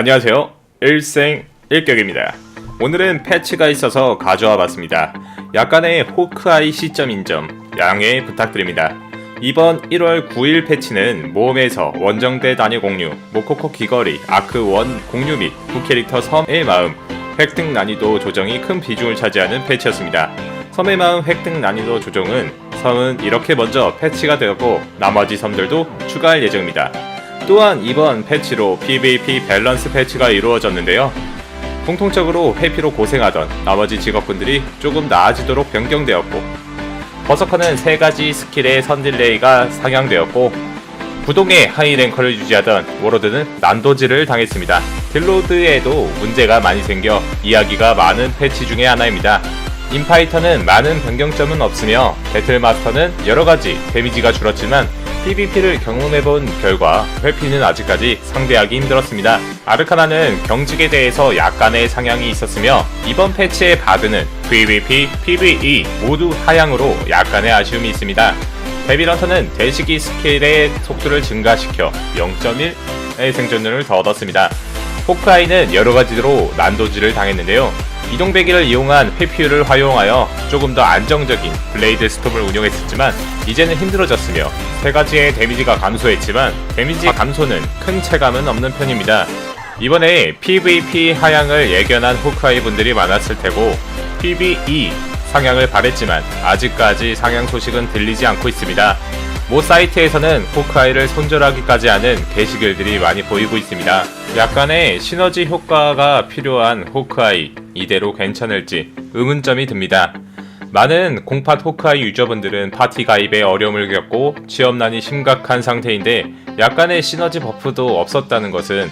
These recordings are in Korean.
안녕하세요. 일생 일격입니다. 오늘은 패치가 있어서 가져와 봤습니다. 약간의 호크아이 시점인 점 양해 부탁드립니다. 이번 1월 9일 패치는 모험에서 원정대 단위 공유, 모코코 귀걸이, 아크 1 공유 및 부캐릭터 섬의 마음, 획득 난이도 조정이 큰 비중을 차지하는 패치였습니다. 섬의 마음 획득 난이도 조정은 섬은 이렇게 먼저 패치가 되었고 나머지 섬들도 추가할 예정입니다. 또한 이번 패치로 PVP 밸런스 패치가 이루어졌는데요. 공통적으로 회피로 고생하던 나머지 직업군들이 조금 나아지도록 변경되었고 버서커는 세 가지 스킬의 선딜레이가 상향되었고 부동의 하이 랭커를 유지하던 워로드는 난도질을 당했습니다. 딜로드에도 문제가 많이 생겨 이야기가 많은 패치 중의 하나입니다. 인파이터는 많은 변경점은 없으며 배틀마스터는 여러가지 데미지가 줄었지만 PVP를 경험해본 결과 회피는 아직까지 상대하기 힘들었습니다. 아르카나는 경직에 대해서 약간의 상향이 있었으며 이번 패치의 바드는 PVP, PVE 모두 하향으로 약간의 아쉬움이 있습니다. 데빌런터는 대시기 스킬의 속도를 증가시켜 0.1의 생존율을 더 얻었습니다. 호크아이는 여러 가지로 난도질을 당했는데요. 이동배기를 이용한 회피율을 활용하여 조금 더 안정적인 블레이드 스톰을 운영했었지만 이제는 힘들어졌으며 세 가지의 데미지가 감소했지만 데미지 감소는 큰 체감은 없는 편입니다. 이번에 PVP 하향을 예견한 호크아이 분들이 많았을 테고 PVE 상향을 바랬지만 아직까지 상향 소식은 들리지 않고 있습니다. 모 사이트에서는 호크아이를 손절하기까지 하는 게시글들이 많이 보이고 있습니다. 약간의 시너지 효과가 필요한 호크아이 이대로 괜찮을지 의문점이 듭니다. 많은 공팟 호크아이 유저분들은 파티 가입에 어려움을 겪고 취업난이 심각한 상태인데 약간의 시너지 버프도 없었다는 것은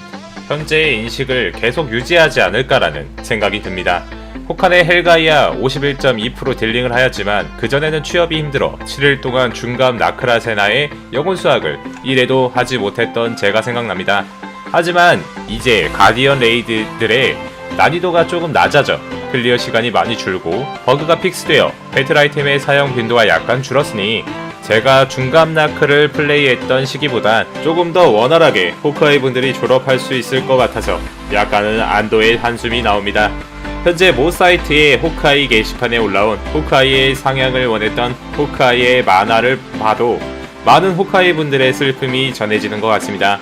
현재의 인식을 계속 유지하지 않을까라는 생각이 듭니다. 호칸의 헬가이아 51.2% 딜링을 하였지만 그전에는 취업이 힘들어 7일 동안 중감 나크라세나의 영혼 수학을 1회도 하지 못했던 제가 생각납니다. 하지만 이제 가디언 레이드들의 난이도가 조금 낮아져 클리어 시간이 많이 줄고 버그가 픽스되어 배틀 아이템의 사용 빈도가 약간 줄었으니 제가 중감 나크를 플레이했던 시기보단 조금 더 원활하게 호크아이 분들이 졸업할 수 있을 것 같아서 약간은 안도의 한숨이 나옵니다. 현재 모 사이트의 호크아이 게시판에 올라온 호크아이의 상향을 원했던 호크아이의 만화를 봐도 많은 호크아이 분들의 슬픔이 전해지는 것 같습니다.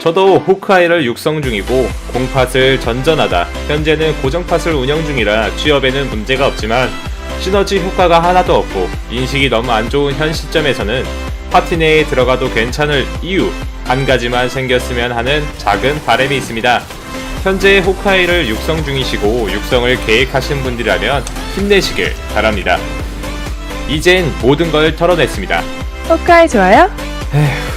저도 호크아이를 육성 중이고 공팟을 전전하다 현재는 고정팟을 운영 중이라 취업에는 문제가 없지만 시너지 효과가 하나도 없고 인식이 너무 안 좋은 현 시점에서는 파티 내에 들어가도 괜찮을 이유 한 가지만 생겼으면 하는 작은 바람이 있습니다. 현재 호카이를 육성 중이시고 육성을 계획하신 분들이라면 힘내시길 바랍니다. 이젠 모든 걸 털어냈습니다. 호크아이 좋아요? 에휴,